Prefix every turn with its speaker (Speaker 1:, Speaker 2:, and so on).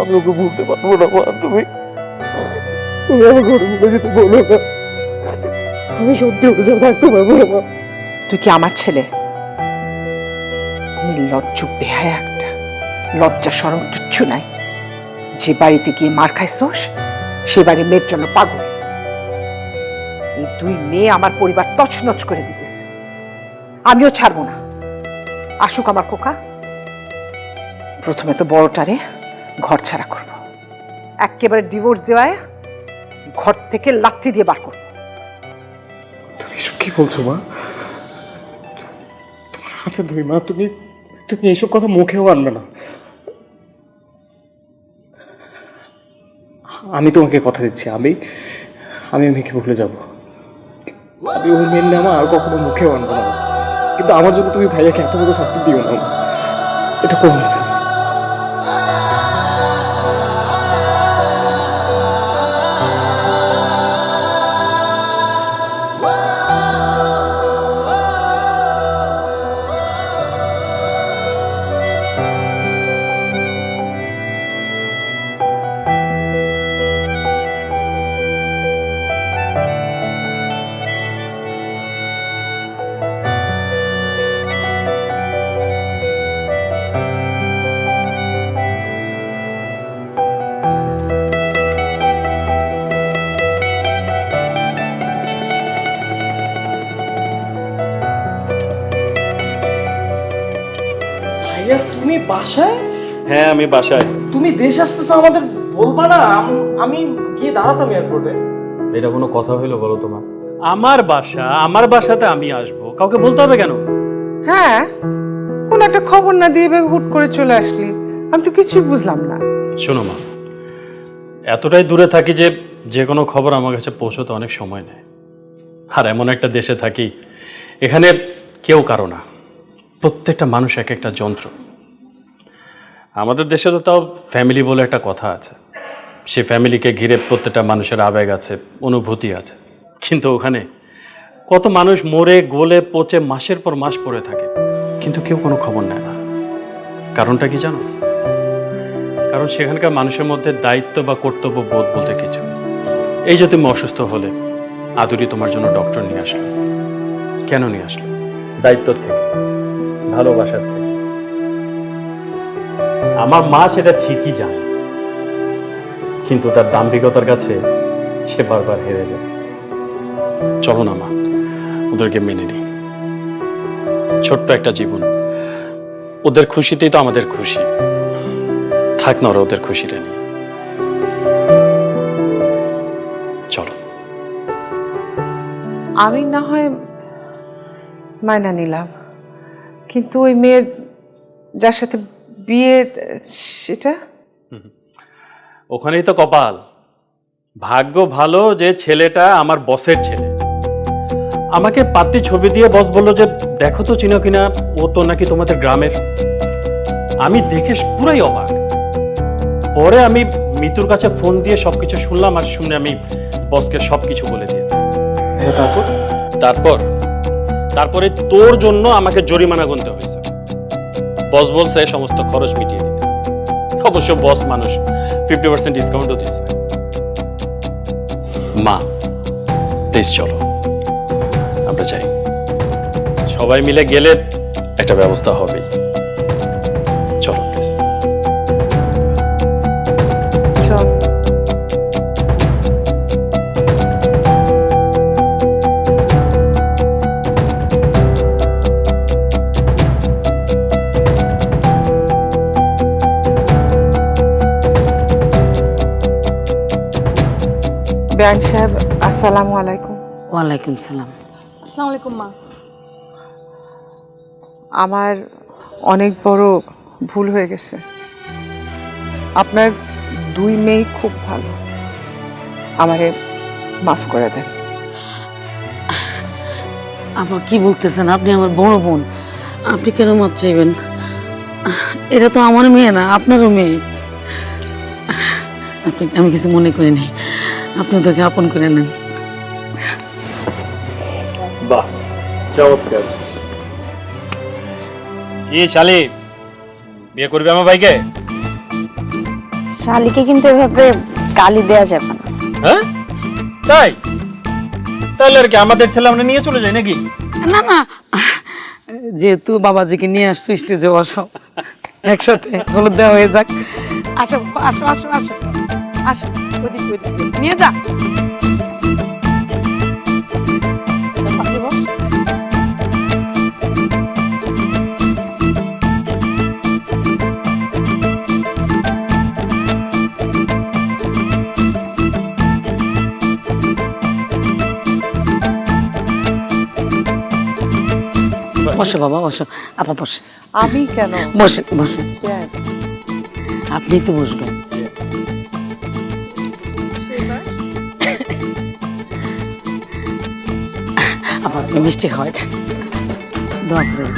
Speaker 1: আমি ওকে ভুলতে পারব না, মা, তুমি তুমি ঘরে ভুলে যেতে বলো না। আমি সত্যি ওকে থাকতে পারব না, মা।
Speaker 2: তুই কি আমার ছেলে? নির্লজ্জ, বেহায়া একটা, লজ্জা সরম কিচ্ছু নাই। যে বাড়িতে গিয়ে মার খাইছোস, সে বাড়ির মেয়ের জন্য পাগল। এই দুই মেয়ে আমার পরিবার তছনছ করে দিতেছে। আমিও ছাড়বো না। আসুক আমার খোকা। প্রথমে তো বড়টারে ঘর ছাড়া করব। একেবারে ডিভোর্স দেওয়ায় ঘর থেকে লাথি দিয়ে বার করব।
Speaker 1: তুমি এসব কি বলছো, মা? তোমার হাতে ধুই, মা, তুমি তুমি এইসব কথা মুখেও আনবে না। আমি তোমাকে কথা দিচ্ছি, আমি আমি মেয়েকে ভুলে যাব। আমি ওই মেয়ের নামা আর কখনো মুখেও আনব না। কিন্তু আমার জন্য তুমি ভাইয়াকে এত বড় শাস্তি দিও না এটা করো না
Speaker 3: ভাইয়া তুমি বাসায়?
Speaker 4: হ্যাঁ আমি বাসায়।
Speaker 3: তুমি দেশ আসতেছো আমাদের বলবা না আমি গিয়ে দাঁড়াতাম এয়ারপোর্টে
Speaker 4: এটা কোনো কথা হইল বলো তোমার আমার বাসা আমার বাসাতে আমি আসব। কাউকে বলতে হবে কেন?
Speaker 2: হ্যাঁ কোন একটা খবর না দিয়ে এভাবে হুট করে চলে আসলি। আমি তো কিছুই বুঝলাম না।
Speaker 4: শোনো মা এতটাই দূরে থাকি যে যে কোনো খবর আমার কাছে পৌঁছতে অনেক সময় নেয়। আর এমন একটা দেশে থাকি এখানে কেউ কারও না। প্রত্যেকটা মানুষ এক একটা যন্ত্র। আমাদের দেশে তো তাও ফ্যামিলি বলে একটা কথা আছে। সে ফ্যামিলিকে ঘিরে প্রত্যেকটা মানুষের আবেগ আছে, অনুভূতি আছে। কিন্তু ওখানে কত মানুষ মরে, গলে, পচে, মাসের পর মাস পড়ে থাকে, কিন্তু কেউ কোনো খবর নেয় না। কারণটা কি জানো? কারণ সেখানকার মানুষের মধ্যে দায়িত্ব বা কর্তব্য বোধ বলতে কিছু এই যে তুমি অসুস্থ হলে, আদুরি তোমার জন্য ডক্টর নিয়ে আসলো। কেন নিয়ে আসলো? দায়িত্ব থেকে। ভালোবাসার আমার মা সেটা ঠিকই জানে কিন্তু তার দাম্ভিকতার কাছে সে বারবার হেরে যায়। চলো না মা ওদেরকে মেনে নিই। ছোট্ট একটা জীবন। ওদের খুশিতেই তো আমাদের খুশি। থাক না ওরা ওদের খুশিটা নিয়ে। চলো।
Speaker 2: আমি না হয় মায়না নিলাম। কিন্তু ওই মেয়ের যার সাথে বিয়ে সেটা?
Speaker 4: ওখানেই তো কপাল। ভাগ্য ভালো যে ছেলেটা আমার বসের ছেলে। আমাকে পাত্রী ছবি দিয়ে বস বলল যে দেখো তো চিনো কিনা ও তো নাকি তোমাদের গ্রামের। আমি দেখে পুরাই অবাক। পরে আমি মিতুর কাছে ফোন দিয়ে সবকিছু শুনলাম আর শুনে আমি বসকে সবকিছু বলে দিয়েছি।
Speaker 1: হ্যাঁ তারপর?
Speaker 4: তারপর? তারপরে তোর জন্য আমাকে জরিমানা গুনতে হয়েছে। বস বলছে সমস্ত খরচ মিটিয়ে দিতে। অবশ্য বস মানুষ ফিফটি পার্সেন্ট ডিসকাউন্টও দিচ্ছে। মা প্লিজ চলো। আমরা চাই সবাই মিলে গেলে একটা ব্যবস্থা হবেই।
Speaker 2: ব্যান সাহেব আসসালামু আলাইকুম।
Speaker 5: ওয়ালাইকুম সালাম।
Speaker 6: আসসালামু আলাইকুম মা।
Speaker 2: আমার অনেক বড় ভুল হয়ে গেছে। আপনার দুই মেয়ে খুব ভালো। আমারে মাফ করে দেন।
Speaker 5: আপা কি বলতেছেন? আপনি আমার বড় বোন। আপনি কেন মাপ চাইবেন? এটা তো আমার মেয়ে না আপনারও মেয়ে। আপনি আমি কিছু মনে করি নাই আপনি ওদেরকে আপন করে নেন।
Speaker 4: বাহ চমৎকার। কি শালি? বিয়ে করবি আমার ভাইকে?
Speaker 6: শালিকে কিন্তু এভাবে গালি দেয়া যাবে না।
Speaker 4: হ্যাঁ? তাই? তাহলে আর কি আমাদের ছেলে আমরা নিয়ে চলে যাই নাকি?
Speaker 5: না না যেহেতু বাবাজিকে নিয়ে আসছো স্টেজে বসাও। একসাথে হলুদ দেওয়া হয়ে যাক। আসো আসো আসো আসো। আসো ওদিক ওদিক। নিয়ে যা। বসো। বাবা বসো। আপা বসে
Speaker 2: আমি কেন?
Speaker 5: বসে বসে আপনি তো বসবেন। আপনি মিষ্টি খাওয়াই দোয়া করে।